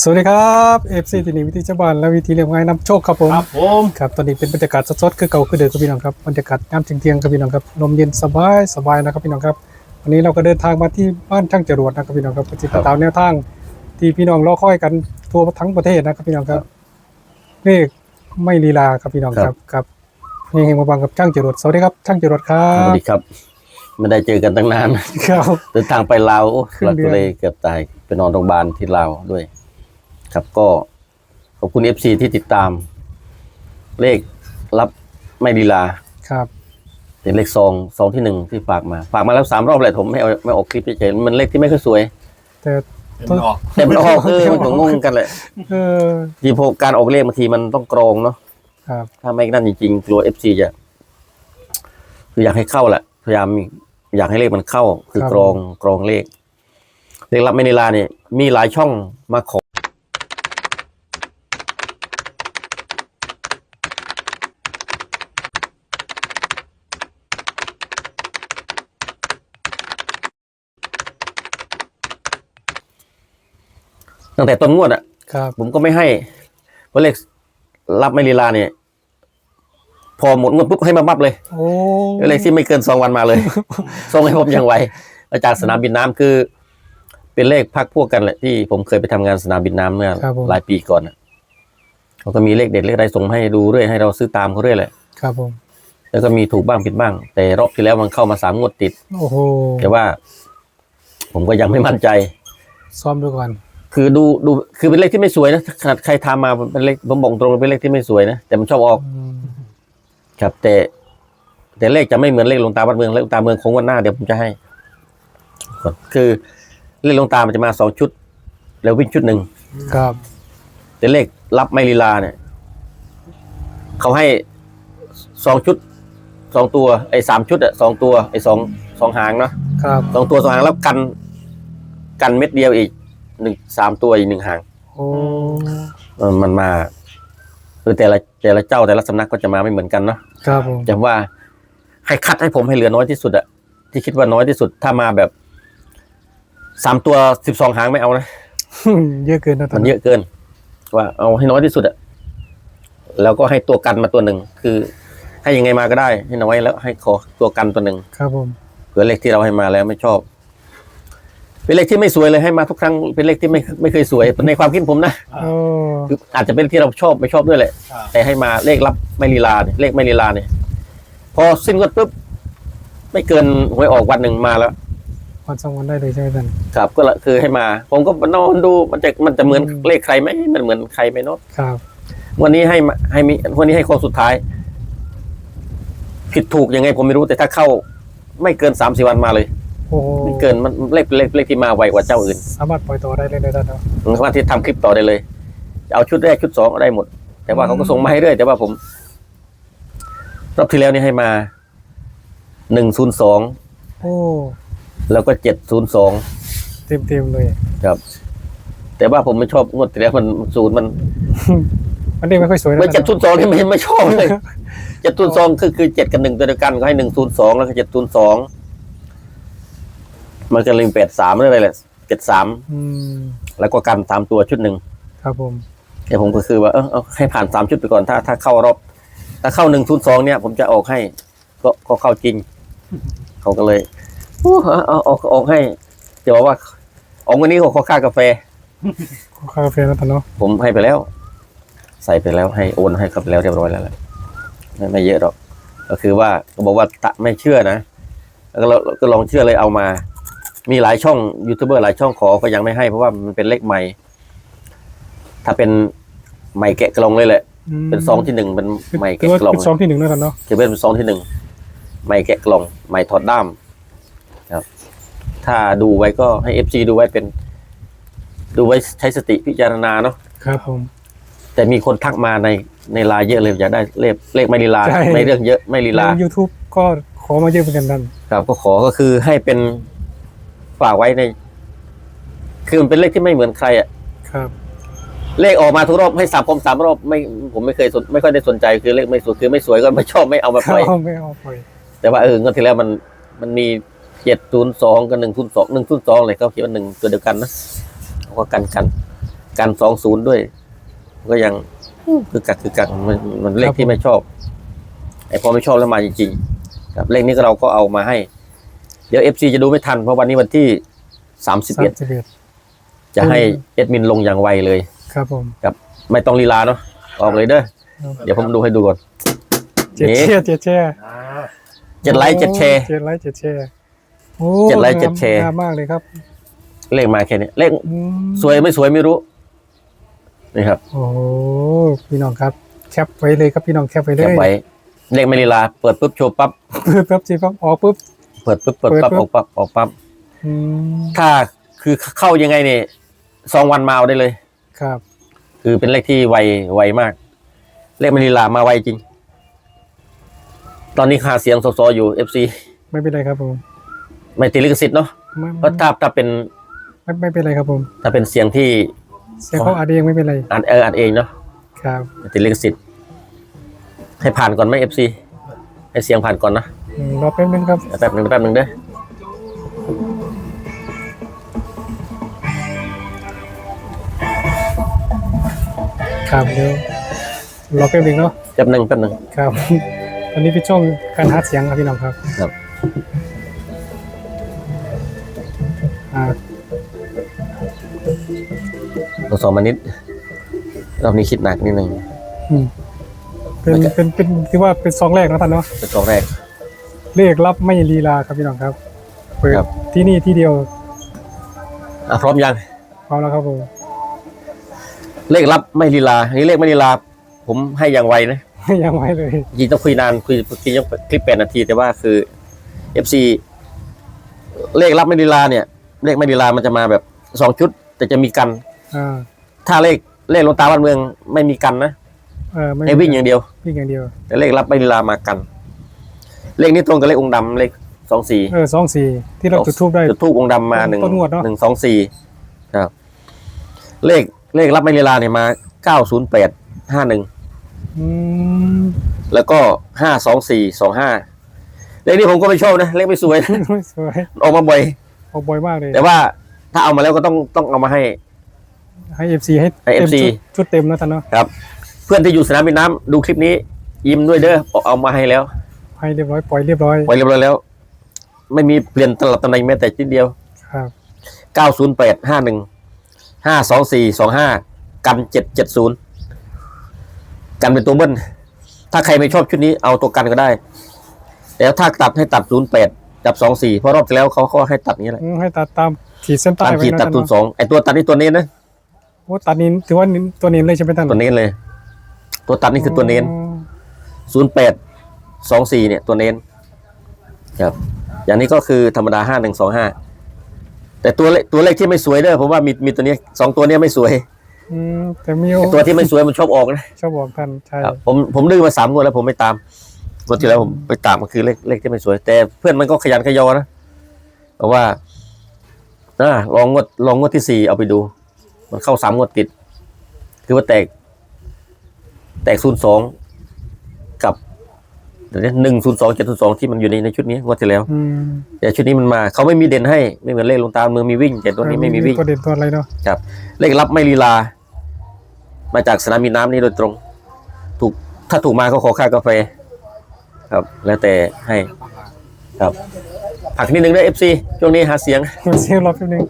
สวัสดีครับ FC ที่นี่วิธีเจ้าบ้านและวิธีเรียบง่ายนำโชคครับผมครับผมครับตอนนี้เป็นบรรยากาศสดๆคือเก่าคือเดิมครับพี่น้องครับบรรยากาศยามเที่ยงๆครับพี่น้องครับลมเย็นสบายสบายนะครับพี่น้องครับวันนี้เราก็เดินทางมาที่บ้านช่างจรวดนะครับพี่น้องครับติดตามแนวทาง ที่พี่น้องรอคอยกันทั่วทั้งประเทศนะครับพี่น้องครับเลขไม่ลีลาครับพี่น้องครับครับเฮงๆมาบังกับช่างจรวดสวัสดีครับช่างจรวดครัสวับสดีครับไม่ได้เจอกันตั้งนานครับเดินทางไปลาวโอ้ครึ่งเราเดือนก็เลยเกือบตายไปนอนโรงพยาบาลที่ลาวด้วย ครับก็ขอบคุณเอฟซีที่ติดตาม เลขรับไม่ลีลาครับเป็นเลขซองซองที่หนึ่งที่ฝากมา ฝากมาแล้วสามรอบเลยผมไม่เอาไม่ออกคลิปเฉยๆมันเลขที่ไม่ค่อยสวย แต่เป็นออกแต่มันออกเออมันก็งงกันแหละเออทีพอการออกเลขบางทีมันต้องกรองเนาะครับ ถ้าไม่นั่นจริงๆกลัวเอฟซีจะคืออยากให้เข้าแหละพยายามอยากให้เลขมันเข้า คือกรองกรองเลขเลขรับไม่นิลาเนี่ยมีหลายช่องมาขอ ตั้งแต่ต้นงวดอะครับ ผมก็ไม่ให้เพราะเลขรับไม่ลีลาเนี่ย พอหมดงวดปุ๊บให้มาบับเลยโอ้เลขที่ไม่เกินสองวันมาเลยส่งให้ผมอย่างไวมาจากสนามบินน้ำคือ เป็นเลขพักพวกกันแหละที่ผมเคยไปทำงานสนามบินน้ำเมื่อครับผมหลายปีก่อนน่ะเขาก็มีเลขเด็ดเลขอะไรส่งมาให้ดูเรื่อยให้เราซื้อตามเขาเรื่อยแหละครับผมแล้วก็มีถูกบ้างผิดบ้าง แต่รอบที่แล้วมันเข้ามาสามงวดติด โอ้โหแต่ว่า ผมก็ยังไม่มั่นใจ ซ้อมดูก่อน คือดูดูคือเป็นเลขที่ไม่สวยนะขนาดใครทำมาเป็นเลขผมบอกตรงๆเป็นเลขที่ไม่สวยนะแต่มันชอบออกอืมครับ แต่ แต่เลขจะไม่เหมือนเลขหลวงตาวัดเมืองเลขหลวงตาเมืองคงวันหน้าเดี๋ยวผมจะให้ก่อนคือเลขหลวงตามันจะมาสองชุด แล้ววิ่งชุดหนึ่งครับ แต่เลขรับไม่ลีลาเนี่ยเขาให้สองชุดสองตัวไอ้สามชุดอะสองตัวไอ้สองสองหางเนาะครับสองตัวสองหางแล้วกัน กันเม็ดเดียวอีก หนึ่งสามตัวอีกหนึ่งหางโอ้เออมันมาคือแต่ละแต่ละเจ้าแต่ละสำนักก็จะมาไม่เหมือนกันเนาะครับผมจำว่าให้คัดให้ผมให้เหลือน้อยที่สุดอะที่คิดว่าน้อยที่สุดถ้ามาแบบสามตัวสิบสองหางไม่เอานะเยอะเกินนะตอมันนเยอะเกิน ว่าเอาให้น้อยที่สุดอะแล้วก็ให้ตัวกันมาตัวหนึ่งคือ ให้ยังไงมาก็ได้ให้น้อยแล้ว ให้ขอตัวกันตัวหนึ่งครับผมเผื่อเลขที่เราให้มาแล้วไม่ชอบ เป็นเลขที่ไม่สวยเลยให้มาทุกครั้งเป็นเลขที่ไม่ไม่เคยสวยในความคิดผมนะโอ้คืออาจจะเป็นที่เราชอบไม่ชอบด้วยแหละแต่ให้มาเลขรับไม่ลีลาเนี่ยเลขไม่ลีลาเนี่ยพอสิ้นก็ปุ๊บไม่เกินหวยออกวันหนึ่งมาแล้ว วันสองวันได้เลยใช่ไหมท่าน ครับก็ละคือให้มา ผมก็มานอนดูมันจะมันจะเหมือนอืม เลขใครไหมมันเหมือนใครไหมเนาะครับวันนี้ให้มาให้มีวันนี้ให้โค้งสุดท้าย ผิดถูกยังไงผมไม่รู้แต่ถ้าเข้า ไม่เกินสามสี่วันมาเลย โอ้ไม่เกินมันเลขเลขเลขที่มาไวกว่าเจ้าอื่น สามารถปล่อยตัวได้เลยเลยท่านเนาะผมสามารถที่ทำคลิปต่อได้เลยจะเอาชุดแรกชุดสองก็ได้หมด แต่ว่าเขาก็ส่งมาให้เรื่อยแต่ว่าผมรอบที่แล้วนี่ให้มาหนึ่งศูนย์สองโอ้แล้วก็เจ็ดศูนย์สองเต็มเต็มๆเลย ครับ แต่ว่าผมไม่ชอบงวดที่แล้วมันศูนย์มันอันนี้ไม่ค่อยสวยนะไม่เจ็ดท่านศูนย์สองนี่ไม่ไม่ชอบเลยเจ็ดศูนย์สองคือคือเจ็ดกับหนึ่งตัวเดียวกันก็ให้หนึ่งศูนย์สองแล้วก็เจ็ดศูนย์สอง มันก็เลยแปดสามอะไรแหละเจ็ดสามอืมแล้วก็กันสามตัวชุดหนึ่งครับผมแต่ผมก็คือว่าเออเอาให้ผ่านสามชุดไปก่อนถ้าถ้าเข้ารอบถ้าเข้าหนึ่งศูนย์สองเนี่ย ผมจะออกให้ ก็ก็เข้าจริง เขาก็เลยอู้เอาเอาเอาออกให้จะบอกว่าออกวันนี้เขาขอค่ากาแฟ ขอคาเฟ่นะท่านเนาะผมให้ไปแล้ว ใส่ไปแล้วให้โอนให้เขาไปแล้วเรียบร้อยแล้วแหละไม่ไม่เยอะหรอกก็คือว่าก็บอกว่าตะไม่เชื่อนะ แล้วก็เราก็ลองเชื่อเลยเอามา มีหลายช่องยูทูบเบอร์หลายช่องขอก็ยังไม่ให้เพราะว่ามันเป็นเลขใหม่ ถ้าเป็นใหม่แกะกล่องเลยแหละมเป็นซองที่หนึ่งเป็นใหม่คือแกะว่ากล่องเป็นซองที่หนึ่งนะท่านเนาะจะเป็นซองที่หนึ่งใหม่แกะกล่องใหม่ถอดด้ามครับถ้าดูไว้ก็ให้เอฟซีดูไว้เป็น ดูไว้ใช้สติพิจารณาเนาะครับผมแต่มีคนทักมาในในไลน์เยอะเลยอยากได้เลขเลขไม่ลีลาใช่ไม่เรื่องเยอะไม่ลีลาในยูทูบก็ขอมาเยอะเหมือนกันท่านครับก็ขอก็คือให้เป็น ฝากไว้ใน คือมันเป็นเลขที่ไม่เหมือนใครอะครับ เลขออกมาทุกรอบให้สามผมสามรอบไม่ผมไม่เคยสนไม่ค่อยได้สนใจคือเลขไม่สวยคือไม่สวยก็ไม่ชอบไม่เอามาปล่อยเขาไม่เอาปล่อยแต่ว่าเอองวดที่แล้วมันมันมีเจ็ดศูนย์สองกับหนึ่งศูนย์สองหนึ่งศูนย์สองเลยเขาเขียนว่าหนึ่งตัวเดียวกันนะเขาก็กันกันกันสองศูนย์ด้วย ก็ยังคือกักคือกักมันมันเลขที่ไม่ชอบไอ้พอไม่ชอบแล้วมาจริงๆครับเลขนี้ก็เราก็เอามาให้ เดี๋ยวเอฟซีจะดูไม่ทัน เพราะวันนี้วันที่สามสิบสามเอ็ดสิบเอ็ดจะให้เอดมินลงอย่างไวเลย ครับผมไม่ต้องลีลาเนาะออกเลยเด้อเดี๋ยวผมดูให้ดูก่อนเจ็ดนี่แช่เจ็ดแช่เจ็ดไลค์เจ็ดแชร์เจ็ดไลค์เจ็ดแชร์โอ้เจ็ดไลค์เจ็ดแชร์งามมากเลยครับ เลขมาแค่นี้ เลขอืมสวยไม่สวยไม่รู้นี่ครับ โอ้โหพี่น้องครับแคปไว้เลยครับพี่น้องแคปไว้เลเก็บยไว้เลขไม่ลีลาเปิดปุ๊บโชว์ปั๊บเปิดปั๊บจีปั๊บออกปุ๊บ เปิดปุ๊บเปิดปั๊บเปิอดปุ๊อบกปั๊บออกปั๊บอืมถ้าคือเข้ายังไงเนี่ยสองวันมาเอาได้เลย ครับ คือเป็นเลขที่ไวไวมาก เลขไม่ลีลามาไวจริง ตอนนี้หาเสียงสสอยู่เอฟซีไม่เป็นไรครับผมไม่ติดลิขสิทธิ์เนาะไม่เพราะถ้าถ้าเป็นไม่ไม่เป็นไรครับผมถ้าเป็นเสียงที่เสียงเขาอัดเองไม่เป็นไรอ่านเอออ่านเองเนาะครับ ไม่ติดลิขสิทธิ์ให้ผ่านก่อนไหมเอฟซีให้เสียงผ่านก่อนนะ อืมรอแป๊บนึงครับ แป๊บหนึ่งแป๊บหนึ่งเด้อครับเดี๋ยวรอแป๊บนึงเนาะ แป๊บหนึ่งแป๊บหนึ่งครับ วันนี้เป็นช่วงการหาเสียงครับพี่น้องครับครับ อ่าสสมานิดรอบนี้คิดหนักนิดนึงอืมเป็นมันจะเป็นเป็นที่ว่าเป็นซองแรกเนาะท่านเนาะเป็นกองแรก เลขรับไม่ลีลาครับพี่น้องครับเปิดครับ ที่นี่ที่เดียวอะพร้อมยังพร้อมแล้วครับผมเลขลับไม่ลีลาอันนี้เลขไม่ลีลา ผมให้อย่างไวนะยังไม่เลยจริงๆต้องคุยนานคุยคุยยังคลิปแปดนาที แต่ว่าคือ FC เลขรับไม่ลีลาเนี่ย เลขไม่ลีลามันจะมาแบบสองชุด แต่จะมีกัน อ่าถ้าเลขเลขหลวงตาบ้านเมืองไม่มีกันนะเออไม่ให้วิ่งอย่างเดียว วิ่งอย่างเดียวแต่เลขรับไม่ลีลามากัน เลขนี้ตรงกับเลของค์ดำเลขสองสี่เออสองสี่ที่เราจุดทูบได้ จุดทูบองค์ดำมาหนึ่งต้นงวดเนอะ หนึ่งสองสี่ครับ เลขเลขรับไม่ลีลาเนี่ยมาเก้าศูนย์แปดห้าหนึ่งอืมแล้วก็ห้าสองสี่สองห้าเลขนี้ผมก็ไม่ชอบนะ เลขไม่สวยนะสวยออกมาบ่อยออกบ่อยมากเลย แต่ว่าถ้าเอามาแล้วก็ต้องต้องเอามาให้ ให้เอฟซีให้ให้เต็ม FC ชุดชุดเต็มแล้วท่านเนาะ ครับ เพื่อนที่อยู่สนามบินน้ำดูคลิปนี้ ยิ้มด้วยเด้อเอามาให้แล้ว ให้เรียบร้อยปล่อยเรียบร้อยไว้เรียบร้อยแล้ว ไม่มีเปลี่ยนตลับตำแหน่งแม้แต่ชิ้นเดียวครับเก้าศูนย์แปดห้าหนึ่งห้าสองสี่สองห้ากันเจ็ดเจ็ดศูนย์กันเป็นตัวเบิ้ลถ้าใครไม่ชอบชุดนี้เอาตัวกันก็ได้ แล้วถ้าตัดให้ตัดศูนย์แปดจับสองสี่เพราะรอบที่แล้วเขาก็ให้ตัดอย่างนี้แหละอืมให้ตัดตามขีดเส้นใต้ตามไว้ขีดนะตัดท่านศูนย์เนาะสองไอตัวตัดนี่ตัวเน้นนะโอ้ตัดนี้ถือว่าตัวนี้เลยใช่ไหมท่านตัวเน้นเลย ตัวตัดนี่คือตัวเน้นอ๋อศูนย์แปด สองสี่เนี่ยตัวเน้นครับ อย่างนี้ก็คือธรรมดาห้าหนึ่งสองห้าแต่ตัวเลขตัวเลขที่ไม่สวยเด้อผมว่ามีมีตัวนี้สองตัวเนี้ยไม่สวยอืมแต่มีไอ้ตัวที่ไม่สวยมันชอบออกนะชอบบอกท่านใช่ครับผมผมดื้อมาสามงวดแล้วผมไม่ตามงวดที่แล้วผมไปตามก็คือเลขเลขที่ไม่สวย แต่เพื่อนมันก็ขยันขยอนะเพราะว่าอ่าลองงวดลองงวดที่สี่เอาไปดู มันเข้าสามงวดติด คือว่าแตก แตกศูนย์สองกับเดี๋ยวนี้ หนึ่งศูนย์สองเจ็ดศูนย์สองที่มันอยู่ในในชุดนี้งวดที่แล้วอืมแต่ชุดนี้มันมาเขาไม่มีเด่นให้ไม่เหมือนเลขลงตามมือมีวิ่งแต่ตัวนี้ไม่มีวิ่งตัวเด่นตัวอะไรเนาะครับเลขลับไม่ลีลา มาจากสนามบินน้ำนี่โดยตรง ถูกถ้าถูกมาก็ขอค่ากาแฟ ครับ แล้วแต่ให้ครับผักนิดนึงด้วยเอฟซีช่วงนี้หาเสียงมันเสียงรอบแป๊บนึง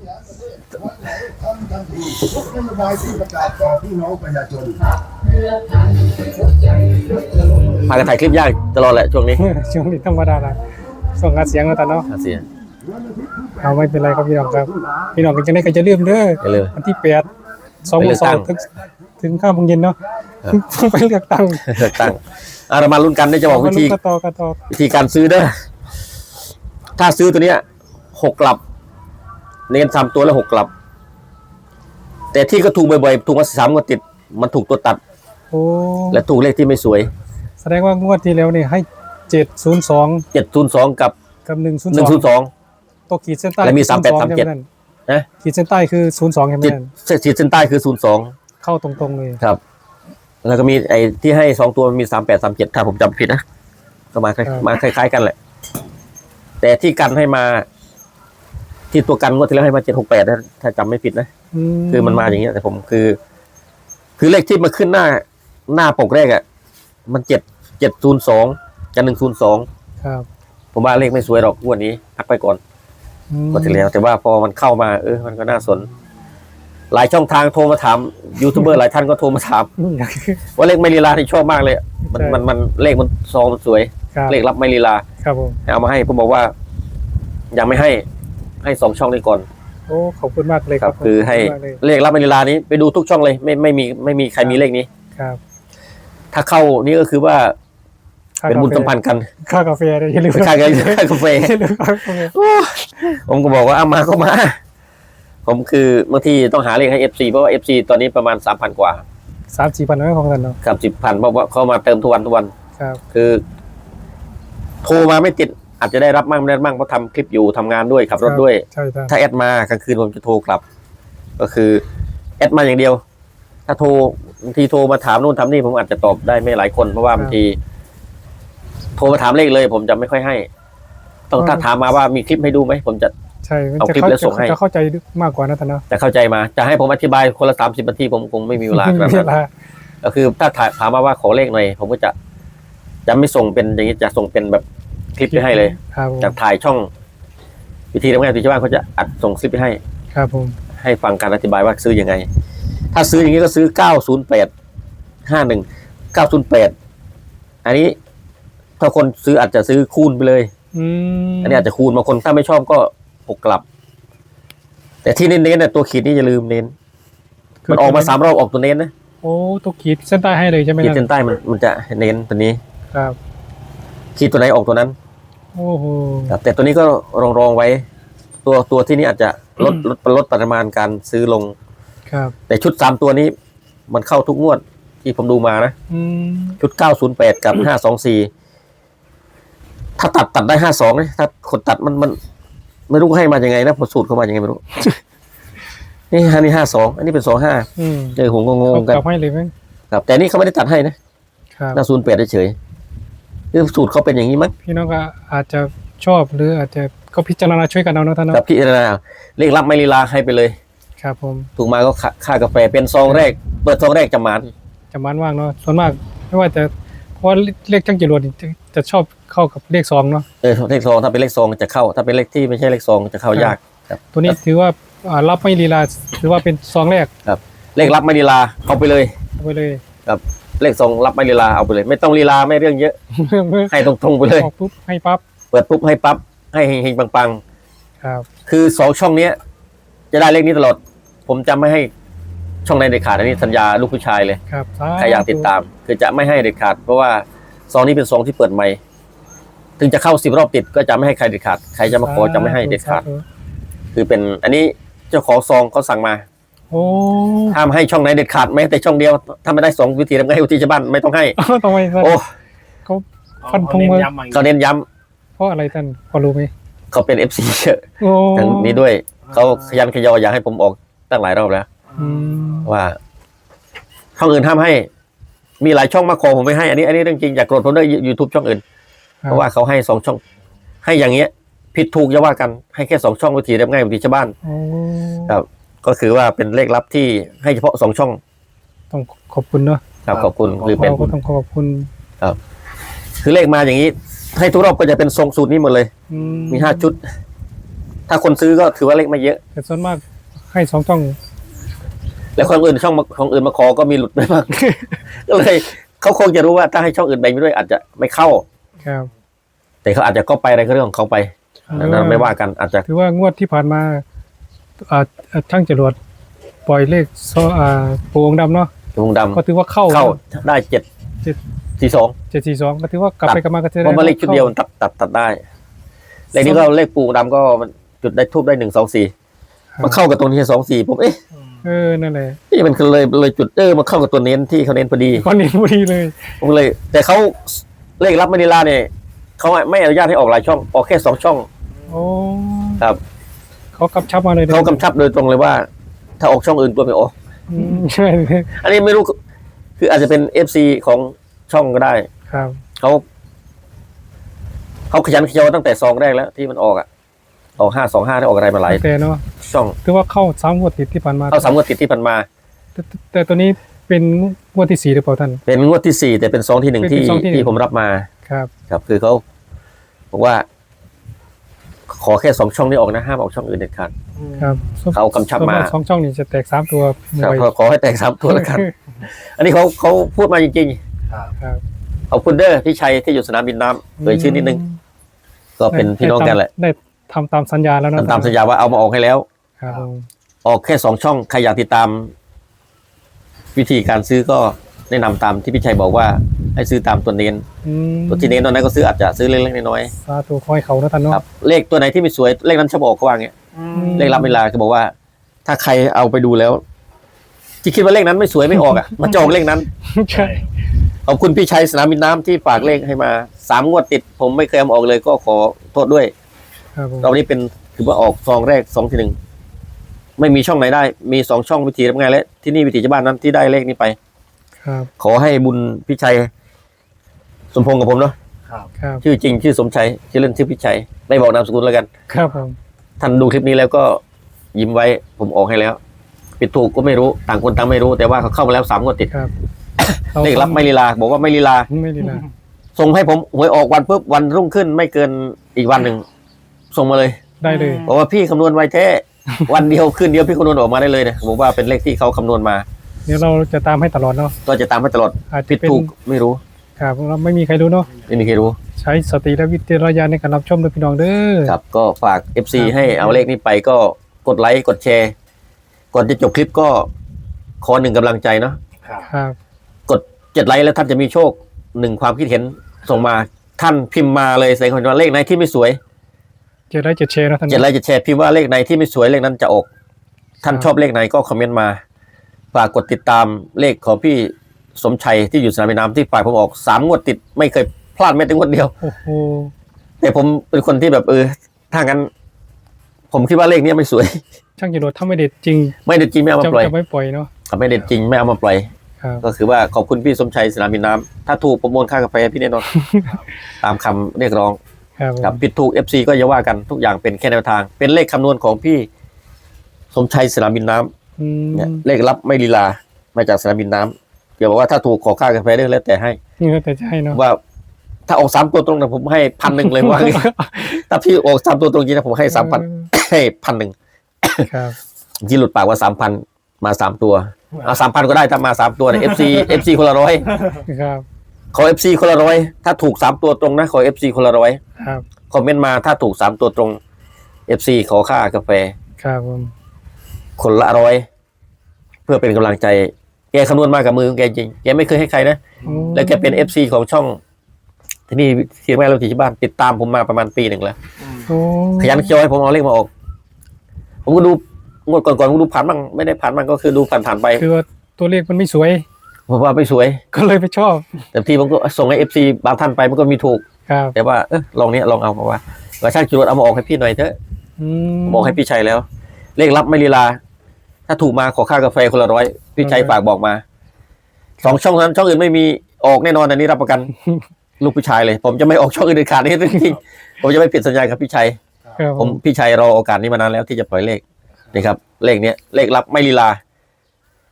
นโยบายที่ประกาศต่อพี่น้องประชาชน พากันถ่ายคลิปยากตลอดแหละช่วงนี้ช่วงนี้ธรรมดาละส่งหาเสียงแล้วท่านเนาะหาเสียงเอาไม่เป็นไรครับพี่น้องครับ พี่น้องกันจะได้ก็จะลืมเด้อไปเลยวันที่แปดสองไปโมเลืงอกสอตั้งงถึงถึงข้าโมงเย็นเนาะครับไปเลือกตั้งเลือกตั้งอะเรามาลุ้นกันได้จะบอกวิธีกระต่อกระต่อวิธีการซื้อเด้อถ้าซื้อตัวเนี้ยหกกลับ เน้นสามตัวแล้วหกกลับ แต่ที่ก็ถูกบ่อยๆถูกมาสามงวดติด มันถูกตัวตัดโอ้และถูกเลขที่ไม่สวย แสดงว่างวดที่แล้วเนี่ยให้เจ็ดศูนย์สองเจ็ดศูนย์สองกับกับหนึ่งศูนย์หสนึ่งองศูนย์สองตัวขีดเส้นใต้และมีคือ38 02 37ใช่ไหมนั่นนะขีดเส้นใต้คือศูนย์สองใช่ไหมจิตนั่นขีดเส้นใต้คือศูนย์สองเข้าตรงๆเลยครับ แล้วก็มีไอ้ที่ให้สองตัวมันมีสามแปดสามเจ็ดถ้าผมจำไม่ผิดนะก็มาคล้ายมาคล้าย ๆ กันแหละ แต่ที่กันให้มา ที่ตัวกันงวดที่แล้วให้มาเจ็ดหกแปดนะถ้าจำไม่ผิดนะอคือมันมาอย่างเงี้ยแต่ผมคือ คือเลขที่มาขึ้นหน้า หน้าปกแรกอะ่ะ มันเจ็ดเจ็ดศูนย์สองกับหนึ่งศูนย์สองครับผมว่าเลขไม่สวยหรอกงวันนี้พักไปก่อนอืมก็ที่แล้วแต่ว่าพอมันเข้ามาเออมันก็น่าสน หลายช่องทางโทรมาถามยูทูบเบอร์หลายท่านก็โทรมาถามว่าเลขไม่ลีลาที่ชอบมากเลยอะมันใช่มันมันเลขมันซองมันสวยครับเลขรับไม่ลีลาครับผมเอามาให้ผมบอกว่ายังไม่ให้ ให้สองช่องนี้ก่อนโอ้ขอบคุณมากเลยครับผมคือให้ขบณมากเลยเลขรับไม่ลีลานี้ไปดูทุกช่องเลย ไม่ไม่มีไม่มีใครมีเลขนี้ครับ ถ้าเข้านี่ก็คือว่าค่าเป็นบุญกาแฟสัมพันธ์กัน ค่ากาแฟเนี่ยอย่าลืมค่ากันค่ากาแฟอย่าลืมค่ากาแฟผมก็บอกว่าเอามาก็มา ผมคือบางทีต้องหาเลขให้ FC เพราะว่า FC ตอนนี้ประมาณสามพันกว่าสามสี่พันน้อยของกันเนาะกับสิบพันเพราะว่าเขามาเติมทุกวันทุกวันครับ คือ โทรมาไม่ติดอาจจะได้รับมั่งไม่ได้มั่งเพราะทำคลิปอยู่ทำงานด้วยขับรถด้วยใช่ครับถ้าแอดมากลางคืนผมจะโทรกลับ ก็คือ แอดมาอย่างเดียว ถ้าโทรบางทีโทรมาถามนู่นถามนี่ผมอาจจะตอบได้ไม่หลายคนเพราะว่าบางที โทรมาถามเลขเลยผมจะไม่ค่อยให้ ต้องถ้าถามมาว่ามีคลิปให้ดูไหมผมจะใช่มันเอาจะคลิปเข้าแล้วส่งให้จะเข้าใจมากกว่านะท่านเนาะจะเข้าใจมา จะให้ผมอธิบายคนละสามสิบนาทีผมคงไม่มีเวลาครับเวลาก็คือถ้าถาถามมาว่าขอเลขหน่อยผมก็จะ จะไม่ส่งเป็นอย่างนี้จะส่งเป็นแบบคลิปไปให้เลยครับผมจากถ่ายช่อง วิธีทำงานวิธีชาวบ้านเขาจะอัดส่งคลิปไปให้ ครับผมให้ฟังการอธิบายว่าซื้อยังไง ถ้าซื้ออย่างนี้ก็ซื้อ 908 51 908 อันนี้ถ้าคนซื้ออาจจะซื้อคูณไปเลยอืมอันนี้อาจจะคูณบางคนถ้าไม่ชอบก็หกกลับ แต่ที่เน้นๆเนี่ยตัวขีดนี่อย่าลืมเน้นมันออกมาสามรอบออกตัวเน้นนะโอ้ตัวขีดเส้นใต้ให้เลยใช่ไหมขีดนั่นเส้นใต้มันมันจะเน้นตัวนี้ ครับ ขีดตัวไหนออกตัวนั้น โอ้โหครับแต่ตัวนี้ก็รองรองๆไว้ ตัวตัวที่นี่อาจจะลดลดลดปริมาณการซื้อลง ครับ แต่ชุดสามตัวนี้ มันเข้าทุกงวดที่ผมดูมานะอืมชุด908กับ524ถ้าตัดตัดได้52นะถ้าคนตัดมันมันไม่รู้ให้มายังไงนะผมสูตรเข้ามายังไงไม่รู้ นี่อันนี้52อันนี้เป็น25อืมเจอผมก็งเขางกันกลับให้เลยไหมครับ แต่นี่เขาไม่ได้ตัดให้นะครับหน้า08เฉยๆคือสูตรเขาเป็นอย่างนี้มั้งพี่น้องก็อาจจะชอบหรืออาจจะก็พิจารณาช่วยกันเอาเนาะท่านเนาะกับพี่นาเลขรับไม่ลีลาให้ไปเลย ครับผมถูกมาก็ค่าค่ากาแฟเป็นซองแรก เปิดซองแรกจะหมานจะมันว่างเนาะส่วนมากไม่ว่าจะเพราะว่าเลขจังจรวดนี่จะจะชอบเข้ากับเลขสองเนาะเออเลขซองถ้าเป็นเลขซองจะเข้า ถ้าเป็นเลขที่ไม่ใช่เลขซองจะเข้ายากครับ ตัวนี้ถือว่าอ่ารับไม่ลีลาถือว่าเป็นซองแรกเลขรับไม่ลีลาเอาไปเลย เอาไปเลยเลขซองรับไม่ลีลาเอาไปเลย ไม่ต้องลีลาไม่เรื่องเยอะเมื่อให้ตรงๆไปเลย ออกปุ๊บให้ปั๊บเปิดปุ๊บให้ปั๊บให้เฮงๆปังครับ ๆ คือสองช่องเนี้ย จะได้เลขนี้ตลอด ผมจะไม่ให้ช่องไหนเด็ดขาดอันนี้สัญญาลูกผู้ชายเลยครับสใครอยากติดตาม คือจะไม่ให้เด็ดขาด เพราะว่าซองนี้เป็นซองที่เปิดใหม่ถึงจะเข้าสิบรอบติดก็จะไม่ให้ใครเด็ดขาด ใครจะมาขอจะไม่ให้เด็ดขาดสธุคือเป็นอันนี้เจ้าของซองเขาสั่งมาโอ้ห้ามให้ช่องไหนเด็ดขาดแม้แต่ช่องเดียวถ้าไม่ได้สองวิธีทำไงวิธีชาวบ้านไม่ต้องให้ต้องไปโอ้เขาฟันธงมาเขาเน้นย้ำเพราะอะไรท่านพอรู้ไหมเขาเป็นเอฟซีเยอะโอ้ทางนี้ด้วยเขาขยันขยออยากให้ผมออก ตั้งหลายรอบแล้ว อืมว่าช่องอื่นห้ามให้ มีหลายช่องมาขอผมไม่ให้ อันนี้อันนี้เรื่องจริงอย่ากโกรธผมด้วยยูทูบช่องอื่น เพราะว่าเขาให้สองช่อง ให้อย่างเงี้ย ผิดถูกอย่าว่ากันให้แค่สองช่องวิธีเรียบง่ายวิธีชาวบ้านโอ้ครับ ก็คือว่าเป็นเลขลับที่ให้เฉพาะสองช่องต้องขอบคุณเนาะครับขอบคุณคือเป็น เราก็ต้องขอบคุณคือเลขมาอย่างนี้ ให้ทุกรอบก็จะเป็นทรงสูตรนี้หมดเลย อืมีห้าชุด ถ้าคนซื้อก็ถือว่าเลขไม่เยอะ แต่ส่วนมาก ให้สองช่อง แล้วคนอื่นช่องมาของอื่นมาขอก็มีหลุดไปบ้าง ก็เลยเขาคงจะรู้ว่าถ้าให้ช่องอื่นแบ่งไปด้วยอาจจะไม่เข้า ครับ แต่เขาอาจจะก็ไปอะไรก็เรื่องของเขาไปอันนั้นไม่ว่ากันอาจจะถือว่างวดที่ผ่านมาอ่าอ่าช่างจรวดปล่อยเลขโซอ่าปูองค์ดำเนาะวงดำก็ถือว่าเข้าเข้าได้เจ็ดเจ็ดสี่สองเจ็ดสี่สองก็ถือว่ากลับไปกลับมาก็จะเพราะมันเลขชุดเดียวมันตัดตัดตัดได้เลขนี้ก็เลขปูดำก็มันจุดได้ทูบได้หนึ่งสองสี่ มันเข้ากับตัวนี้สองสี่ผมเอ๊ะเออนั่นแหละนี่มันเลยเลยจุดเออมันเข้ากับตัวเน้นที่เขาเน้นพอดีก้อนนี้พอดีเลยผมเลย แต่เขาเลขรับมณีลาเนี่ยเขาไม่อนุญาตให้ออกหลายช่องออกแค่สองช่องโอ้ครับเขากำชับมาเลยนะเขากำชับโดยตรงเลยว่า ถ้าออกช่องอื่นตัวไม่ออกอืมใช่อันนี้ไม่รู้คืออาจจะเป็นเอฟซีของช่องก็ได้ ครับเขาเขาขยันขยอตั้งแต่ซองแรกแล้วที่มันออกอะ ออกห้าสองห้าได้ออกอะไรมาหลายแต่เนาะช่องถือว่าเข้าสามงวดติดที่ผ่านมาเข้าสามงวดติดที่ผ่านมา แต่แต่ตัวนี้เป็นงวดที่สี่หรือเปล่าท่าน เป็นงวดที่สี่แต่เป็นซองที่หนึ่งเป็นที่ซองที่หนึ่งที่ผมรับมาครับ ครับคือเขาบอกว่า ขอแค่สองช่องนี้ออกนะห้ามออกช่องอื่นเด็ดขาดครับเขากำชับมาส่วนกสองช่องนี้จะแตกสามตัวหครับน่วยขอขอให้แตกสามตัวแล้วกัน อันนี้เขาเขาพูดมาจริงครับครับๆขอบคุณเด้อพี่ชัยที่อยู่สนามบินน้ำเอ่ยชื่อนิดนึง ก็เป็นพี่น้องกันแหละได้ ทำตามสัญญาแล้วนะทำตามสัญญาว่าเอามาออกให้แล้ว ครับผมออกแค่สองช่องใครอยากติดตาม วิธีการซื้อก็แนะนำตามที่พี่ชัยบอกว่า ให้ซื้อตามตัวเน้น อืมตัวที่เน้นตอนนั้นก็ซื้ออาจจะซื้อเล็กๆน้อยสาธุคอยเขาแล้วท่านๆเนาะครับเลขตัวไหนที่ไม่สวยเลขนั้นชอบออกเขาว่าอย่างเงี้ยเลขรับเวลาก็บอกว่า ถ้าใครเอาไปดูแล้วที่คิดว่าเลขนั้นไม่สวยไม่ออกอะ มาจองเลขนั้น ใช่ ขอบคุณพี่ชัยสนามบินน้ำที่ฝากเลขให้มาสามงวดติด ผมไม่เคยเอามาออกเลยก็ขอโทษด้วย ครับผม รอบนี้เป็นถือว่าออกซองแรกสองทีหนึ่งไม่มีช่องไหนได้ มีสองช่องวิธีทำงานและ ที่นี่วิธีชาวบ้านนั้นที่ได้เลขนี้ไป ครับ ขอให้บุญพี่ชัย สมพงษ์กับผมเนาะครับครับ ชื่อจริงชื่อสมชัยชื่อเล่นชื่อพี่ชัยไม่บอกนามสกุลแล้วกัน ครับผม ท่านดูคลิปนี้แล้วก็ยิ้มไว้ผมออกให้แล้วปิดถูกก็ไม่รู้ต่างคนต่างไม่รู้ แต่ว่าเขาเข้ามาแล้วสามงวดติดครับเลขรับไม่ลีลา บอกว่าไม่ลีลา ไม่ลีลาส่งให้ผมหวยออกวันปุ๊บวันรุ่งขึ้นไม่เกินอีกวันหนึ่ง ส่งมาเลย ได้เลย บอกว่าพี่คำนวณไว้แท้ วันเดียวคืนเดียวพี่คำนวณออกมาได้เลยนะบอกว่าเป็นเลขที่เขาคำนวณมา เดี๋ยวเราจะตามให้ตลอดเนาะก็จะตามให้ตลอดอาจจะผิดเป็นถูกไม่รู้ครับเราไม่มีใครรู้เนาะไม่มีใครรู้ ใช้สติและวิจารณญาณในการรับชมด้วยพี่น้องเด้อ ครับ ก็ฝาก FC ครับ ให้เอาเลขนี้ไปก็กดไลค์กดแชร์ก่อนจะจบคลิปก็ขอหนึ่งกำลังใจเนาะครับ ครับ กดเจ็ดไลค์แล้วท่านจะมีโชคหนึ่งความคิดเห็นส่งมาท่านพิมพ์มาเลยใส่คำว่าเลขไหนที่ไม่สวย เจอได้เจ็ดแชร์นะท่านเจ็ดไลค์เจ็ดแชร์พิมพ์ว่าเลขไหนที่ไม่สวยเลขนั้นจะออกท่านครับชอบเลขไหนก็คอมเมนต์มาฝากกดติดตามเลขของพี่สมชัยที่อยู่สนามบินน้ำที่ฝ่ายผมออกสามงวดติด ไม่เคยพลาดแม้แต่งวดเดียวโอ้โหแต่ผมเป็นคนที่แบบเออถ้างั้น ผมคิดว่าเลขเนี้ยไม่สวย ช่างจรวดถ้าไม่เด็ดจริง ไม่เด็ดจริงไม่เอาจะมาปล่อยจะไม่ปล่อยเนาะครับไม่เด็ดจริงไม่เอามาปล่อยครับก็คือว่าขอบคุณพี่สมชัยสนามบินน้ำถ้าถูกประมวลค่ากาแฟพี่แน่นอนตามคำเรียกร้อง ครับผมครับผิดถูก FC ก็อย่าว่ากันทุกอย่างเป็นแค่แนวทาง เป็นเลขคำนวณของพี่สมชัยสนามบินน้ำอืมเนี่ยเลขลับไม่ลีลามาจากสนามบินน้ำเดี๋ยวบอกว่าถ้าถูกขอค่ากาแฟได้แล้วแต่ให้นี่ก็แต่จะให้เนาะว่า ถ้าออกสามตัวตรงนะผมให้พันหนึ่งเลยว่างี้ถ้าพี่ออกสามตัวตรงจริงนะผมให้สามพันให้พันหนึ่งครับที่หลุดปากว่าสามพันมาสามตัวเอาสามพันก็ได้ถ้ามาสามตัวเนี่ย FC FC คนละร้อยครับ ขอ FC คนละร้อยถ้าถูกสามตัวตรงนะขอ FC คนละร้อยครับ คอมเมนต์มาถ้าถูกสามตัวตรง FC ขอค่ากาแฟ ครับผมคนละร้อยเพื่อเป็นกำลังใจ แกคำนวณมากับมือของแกจริงแกไม่เคยให้ใครนะ โอ้แล้วแกเป็น FC ของช่อง ที่นี่ที่แม่เราที่บ้าน ติดตามผมมาประมาณปีหนึ่งแล้ว โอ้ขยันเคียวให้ผมเอาเลขมาออก ผมก็ดูงวดก่อนๆผมดูผ่านบ้างไม่ได้ผ่านบ้างก็คือดูผ่านๆไป คือว่าตัวเลขมันไม่สวย ผมว่าไม่สวย ก็เลยไปชอบ แต่ทีผมก็ส่งให้ FC บางท่านไปมันก็มีถูก ครับแต่ว่าเออลองเนี้ยลองเอามาว่าว่าช่างจรวดเอามาออกให้พี่หน่อยเถอะอืมบอกให้พี่ชัยแล้ว เลขรับไม่ลีลา ถ้าถูกมาขอค่ากาแฟคนละร้อยพี่ชัยฝากบอกมาสองช่องนั้นช่องอื่นไม่มีออกแน่นอนอันนี้รับประกัน ลูกพี่ชายเลย ผมจะไม่ออกช่องอื่นเด็ดขาดนี่จริงๆผมจะไม่ผิดสัญญากับพี่ชัย ครับผมพี่ชัยรอโอกาสนี้มานานแล้วที่จะปล่อยเลขนี่ครับ เลขเนี้ยเลขรับไม่ลีลา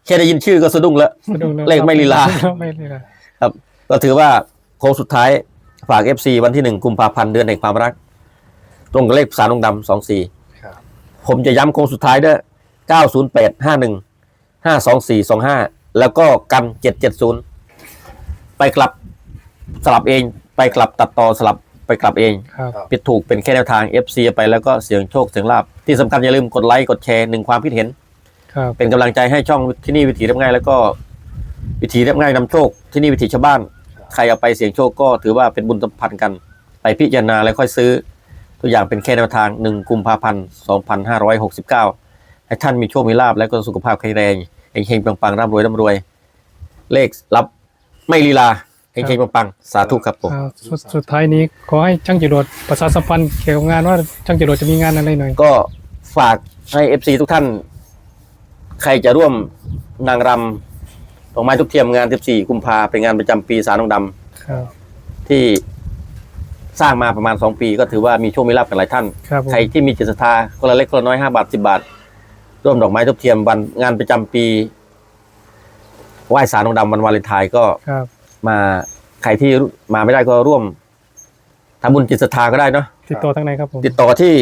แค่ได้ยินชื่อก็สะดุ้งแล้ว สะดุ้งแวเลขไม่ลีลาไม่ลีลาก็ถือว่าโค้งสุดท้ายฝาก FC วันที่หนึ่งกุมภาพันธ์เดือนแห่งความรัก ตรงกับเลขสารองดำสองสี่ครับ ผมจะย้ำโค้งสุดท้ายด้วยเก้าศูนย์แปดห้าหนึ่งห้าสองสี่สองห้าแล้วก็กันเจ็ดเจ็ดศูนย์ไปกลับสลับเอง ไปกลับตัดต่อสลับไปกลับเอง ครับ ผิดถูกเป็นแค่แนวทาง FC ไปแล้วก็เสียงโชคเสียงลาบที่สำคัญอย่าลืมกดไลค์กดแชร์หนึ่งความคิดเห็น ครับเป็นกำลังใจให้ช่องที่นี่วิถีเรียบง่าย แล้วก็วิถีเรียบง่ายนำโชคที่นี่วิถีชาวบ้าน ใครเอาไปเสี่ยงโชคก็ถือว่าเป็นบุญสัมพันธ์กัน ไปพิจารณาแล้วค่อยซื้อ ตัวอย่างเป็นแค่แนวทางหนึ่งกุมภาพันธ์สองพันห้าร้อยหกสิบเก้าให้ท่านมีโชคมีลาบและก็สุขภาพแข็งแรงเฮงๆปังๆร่ำรวยร่ำรวย เลขรับไม่ลีลาเฮงๆปังๆสาธุครับผม อ่าสุดสุดท้ายนี้ขอให้ช่างจรวดประชาสัมพันธ์เกี่ยวกับงานว่าช่างจรวดจะมีงานอะไรหน่อย ก็ฝากให้ FC ทุกท่าน ใครจะร่วมนางรำดอกไม้ทุกเทียมงาน 14 กุมภาเป็นงานประจำปีสารนองดำครับที่สร้างมาประมาณ 2 ปี ก็ถือว่ามีโชคมีลาภกันหลายท่าน ครับผมใครที่มีจิตศรัทธาคนละเล็กคนละน้อยห้าบาทสิบาท ร่วมดอกไม้ทุบเทียมวันงานประจำปีไหว้สารองค์ดำวันวาเลนไทน์ก็ ครับมาใครที่มาไม่ได้ก็ร่วมทำบุญจิตศรัทธาก็ได้เนาะติดต่อทางไหนครับผมติดต่อที่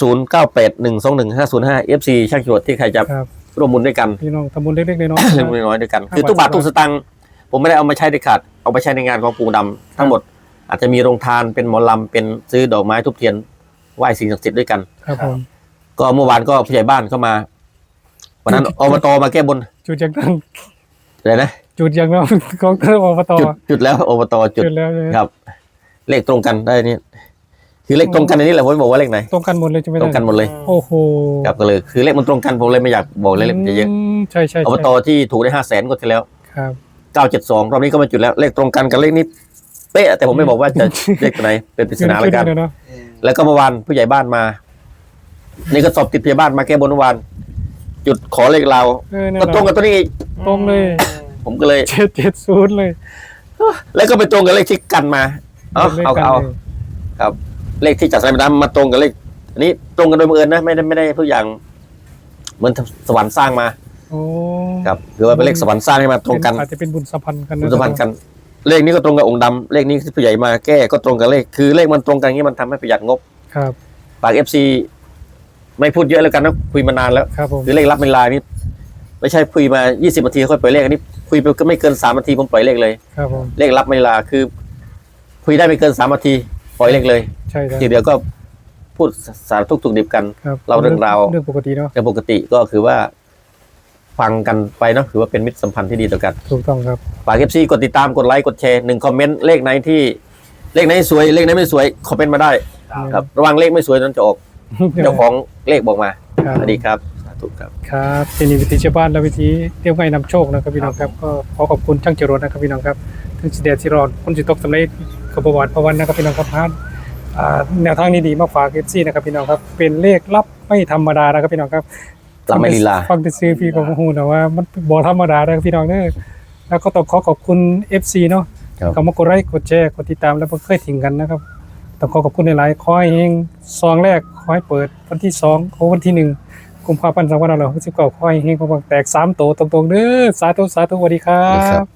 0 9 8 1 2 1 5 0 5 FC ช่างจรวดที่ใครจะครับ ร่วมบุญด้วยกันพี่น้องทำบุญเล็กๆน้อยเล็กน้อยๆด้วยกัน คือทุกบาททุกสตางค์ผมไม่ได้เอามาใช้เด็ดขาดเอาไปใช้ในงานของปู่ดำทั้งหมดอาจจะมีโรงทานเป็นหมอลำเป็นซื้อดอกไม้ทุบเทียนไหว้สิ่งศักดิ์สิทธิ์ด้วยกันๆครับผมก็เมื่อวานก็ผู้ใหญ่บ้านเข้ามาวันนั้นอบตมาแก้บนจุดอย่างนั้นอะไรนะจุดอย่างนั้นของเธออบตจุดจุดแล้วอบตจุดจุดแล้วใช่ไหมครับ เลขตรงกันได้นี่ คือเลขตรงกันในนี้แหละผมบอกว่าเลขไหนตรงกันหมดเลยใช่ไหมตรงกันหมดเลยโอ้โหครับก็เลยคือเลขมันตรงกันผมเลยไม่อยากบอกเลขเยอะมใช่ใช่ๆอบใช่ตที่ถูกได้ห้าแสนก็ที่แล้วครับเก้าเจ็ดสองรอบนี้ก็มาจุดแล้วเลขตรงกันกับเลขนี้เป๊ะแต่ผมไม่บอกว่าจะเลขตัวไหนเป็นปริศนาแล้วกันอยู่ในคลิปเลยเนาะแล้วก็เมื่อวานผู้ใหญ่บ้านมานี่ก็สอบติดผู้ใหญ่บ้านมาแก้บนเมื่อวานจุดขอเลขเราเออนั่นก็ตรงกับตัวนี้อีกตรงเลย ผมก็เลยเจ็ดเจ็ดศูนย์เลย แล้วก็ไปตรงกับเลขที่กันมาเอาลขเอากันเอาลยครับ เลขที่จัดสรรไปนั้นมาตรงกับเลข อันนี้ตรงกันโดยบังเอิญนะไม่ได้ไม่ได้ทุกอย่างเหมือนสวรรค์สร้างมาโอ้ครับคือว่าเป็นเลขสวรรค์สร้างให้มาตรงกันอาจจะเป็นบุญสัมพันธ์กันะคุณสัมพันธ์กัน เลขนี้ก็ตรงกับองค์ดำเลขนี้ที่ผู้ใหญ่มาแก้ก็ตรงกับเลขคือเลขมันตรงกันอย่างนี้มันทำให้ประหยัดงบครับฝากเอฟซีไม่พูดเยอะแล้วกันนะคุยมานานแล้วครับผมคือเลขรับเวลานี่ไม่ใช่คุยมา 20นาทีค่อยปล่อยเลขอันนี้คุยไปก็ไม่เกิน3นาทีผมปล่อยเลขเลย ครับผมเลขรับเวลาคือ คุยได้ไม่เกิน3นาที ปล่อยเลขเลย ใช่ครับ ทีเดียวก็พูดสารทุกข์ถูกดิบกัน ครับเล่าเรื่องราว เรื่องปกติเนาะแต่ปกติก็คือว่า ฟังกันไปเนาะถือว่าเป็นมิตรสัมพันธ์ที่ดีต่อกันถูกต้องครับฝากเอฟซีกดติดตามกดไลค์กดแชร์หนึ่งคอมเมนต์เลขไหนที่เลขไหนสวยเลขไหนไม่สวยคอมเมนต์มาได้ ครับระวังเลขไม่สวยนั้นจะออกเจ้าของเลขบอกมาครับสวัสดีครับสาธุครับครับเป็นวิธีชาวบ้านและวิธีเรียกไงนำโชคนะครับพี่น้องครับก็ขอขอบคุณช่างจรวดนะครับพี่น้องครับถึงสิเดชสิรอนคนสิตกสำเร็จ ขบวนพระวันนะครับพี่น้องครับพานแนวทางนี้ดีมาฝากเอฟซีนะครับพี่น้องครับเป็นเลขลับไม่ธรรมดานะครับพี่น้องครับรับไม่ลีลาฟังแต่ซื้อพี่ก็ฮู้นะว่ามันบ่ธรรมดานะครับพี่น้องเด้อแล้วก็ต้องขอขอบคุณ FC เนาะครับเขามากดไลค์กดแชร์กดติดตามแล้วบ่เคยทิ้งกันนะครับต้องขอขอบคุณในหลายๆขอให้เฮงซองแรกขอให้เปิดวันที่2ของวันที่หนึ่งกุมภาพันธ์2569ขอให้เฮงปังแตกสามโตตรงๆเด้อสาธุสาธุสวัสดีครับ